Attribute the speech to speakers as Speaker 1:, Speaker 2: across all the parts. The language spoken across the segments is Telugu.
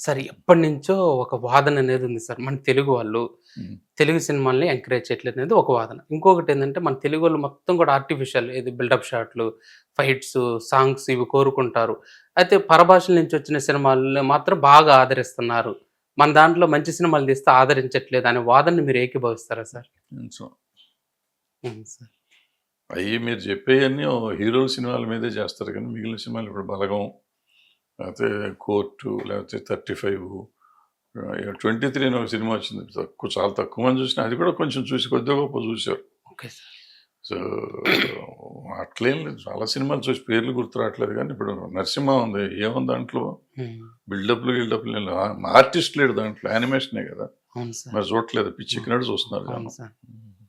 Speaker 1: సార్ ఎప్పటి నుంచో ఒక వాదన అనేది ఉంది సార్ మన తెలుగు వాళ్ళు. తెలుగు సినిమాల్ని ఎంకరేజ్ చేయట్లేదు అనేది ఒక వాదన. ఇంకొకటి ఏంటంటే మన తెలుగు వాళ్ళు మొత్తం కూడా ఆర్టిఫిషియల్ ఇది బిల్డప్ షాట్లు ఫైట్స్ సాంగ్స్ ఇవి కోరుకుంటారు. అయితే పరభాషల నుంచి వచ్చిన సినిమాలను మాత్రం బాగా ఆదరిస్తున్నారు. మన దాంట్లో మంచి సినిమాలు తీస్తే ఆదరించట్లేదు అనే వాదనని మీరు ఏకీభవిస్తారా సార్? సార్.
Speaker 2: అవి మీరు చెప్పేవన్నీ హీరోల సినిమాల మీదే చేస్తారు కానీ మిగిలిన సినిమాలు ఇప్పుడు బలగం లేకపోతే కోర్టు లేకపోతే థర్టీ ఫైవ్ ట్వంటీ త్రీ అని ఒక సినిమా వచ్చింది. తక్కువ చాలా తక్కువ మంది చూసిన అది కూడా కొంచెం చూసి కొద్దిగా గొప్ప చూశారు.
Speaker 1: Okay sir.
Speaker 2: సో అట్లేం లేదు. చాలా సినిమాలు చూసి పేర్లు గుర్తు రావట్లేదు కానీ ఇప్పుడు నరసింహ ఉంది ఏముంది దాంట్లో? బిల్డప్లు గిల్డప్లు. ఆర్టిస్ట్ లేడు దాంట్లో యానిమేషనే కదా. మరి చూడట్లేదు పిచ్చెక్కినట్టు చూస్తున్నారు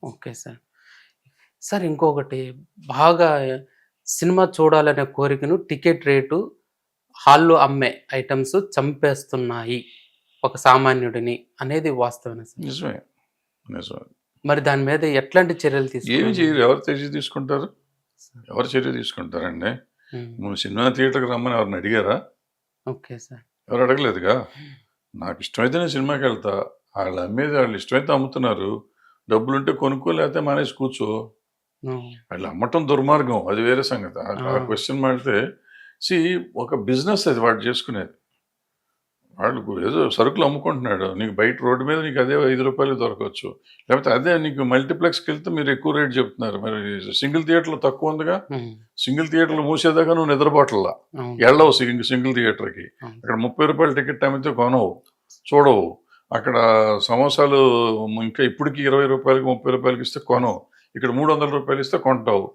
Speaker 1: ఓకే సార్. సార్ ఇంకొకటి బాగా సినిమా చూడాలనే కోరికను టికెట్ రేటు హాల్లో అమ్మే ఐటమ్స్ చంపేస్తున్నాయి ఒక సామాన్యుడిని అనేది వాస్తవమే సార్.
Speaker 2: నిజమే నిజమే.
Speaker 1: మరి దాని మీద ఎట్లాంటి చర్యలు
Speaker 2: ఏమి
Speaker 1: తీసుకున్నారు?
Speaker 2: చేయరు ఎవరు చర్య తీసుకుంటారు? ఎవరు చర్య తీసుకుంటారండి? నువ్వు సినిమా థియేటర్కి రమ్మని ఎవరిని అడిగారా?
Speaker 1: Okay sir.
Speaker 2: ఎవరు అడగలేదుగా? నాకు ఇష్టమైతే నేను సినిమాకి వెళ్తా. వాళ్ళు అమ్మేది వాళ్ళు ఇష్టమైతే అమ్ముతున్నారు. డబ్బులుంటే కొనుక్కో లేకపోతే మానేసి కూర్చో. వాళ్ళు అమ్మటం దుర్మార్గం అది వేరే సంగతి. ఆ. క్వశ్చన్ మాడితే సి ఒక బిజినెస్ అది వాడు చేసుకునేది. వాళ్ళు ఏదో సరుకులు అమ్ముకుంటున్నాడు. నీకు బయట రోడ్డు మీద నీకు అదే ఐదు రూపాయలు దొరకవచ్చు. లేకపోతే అదే నీకు మల్టీప్లెక్స్కి వెళ్తే మీరు ఎక్కువ రేట్ చెప్తున్నారు. మరి సింగిల్ థియేటర్లో తక్కువ ఉందిగా. సింగిల్ థియేటర్లు మూసేదాకా నువ్వు నిద్రపోవట్లా వెళ్ళవు సింగిల్ సింగిల్ థియేటర్కి. అక్కడ ముప్పై రూపాయల టికెట్ అమ్మితే కొనవు చూడవు. అక్కడ సమోసాలు ఇంకా ఇప్పటికి ఇరవై రూపాయలకి ముప్పై రూపాయలకి ఇస్తే కొనవు. ఇక్కడ మూడు వందల రూపాయలు ఇస్తే కొంటావు.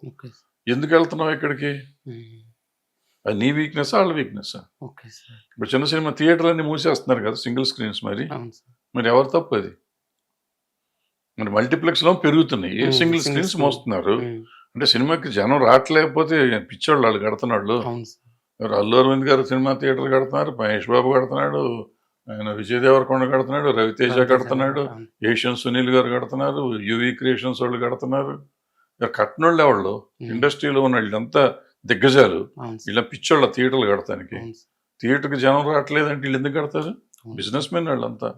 Speaker 2: ఎందుకు వెళ్తున్నావు ఇక్కడికి? అది నీ వీక్నెస్ వాళ్ళ వీక్నెస్
Speaker 1: ఓకే సార్.
Speaker 2: ఇప్పుడు చిన్న సినిమా థియేటర్లు అన్ని మూసేస్తున్నారు కదా సింగిల్ స్క్రీన్స్ మరి.
Speaker 1: అవును సార్.
Speaker 2: మరి ఎవరు తప్పు అది? మరి multiplex లో పెరుగుతున్నాయి. Single screens. మోస్తున్నారు? అంటే సినిమాకి జనం రావట్లేకపోతే పిచ్చోళ్ళు వాళ్ళు కడుతున్నాళ్ళు.
Speaker 1: అవును సార్.
Speaker 2: ఎవరు అల్లు అరవింద్ గారు సినిమా థియేటర్ కడుతున్నారు మహేష్ బాబు కడుతున్నాడు ఆయన విజయ్ దేవరకొండ కడుతున్నాడు రవితేజ కడుతున్నాడు. ఏషియన్ సునీల్ గారు కడుతున్నారు యువి క్రియేషన్స్ వాళ్ళు కడుతున్నారు. కట్టినోళ్ళు ఎవళ్ళు? ఇండస్ట్రీలో ఉన్న వీళ్ళంతా దిగ్గజాలు. వీళ్ళ పిచ్చోళ్ళ థియేటర్లు కడతానికి. థియేటర్కి జనం రావట్లేదంటే వీళ్ళు ఎందుకు కడతారు. బిజినెస్ మెన్ వాళ్ళంతా.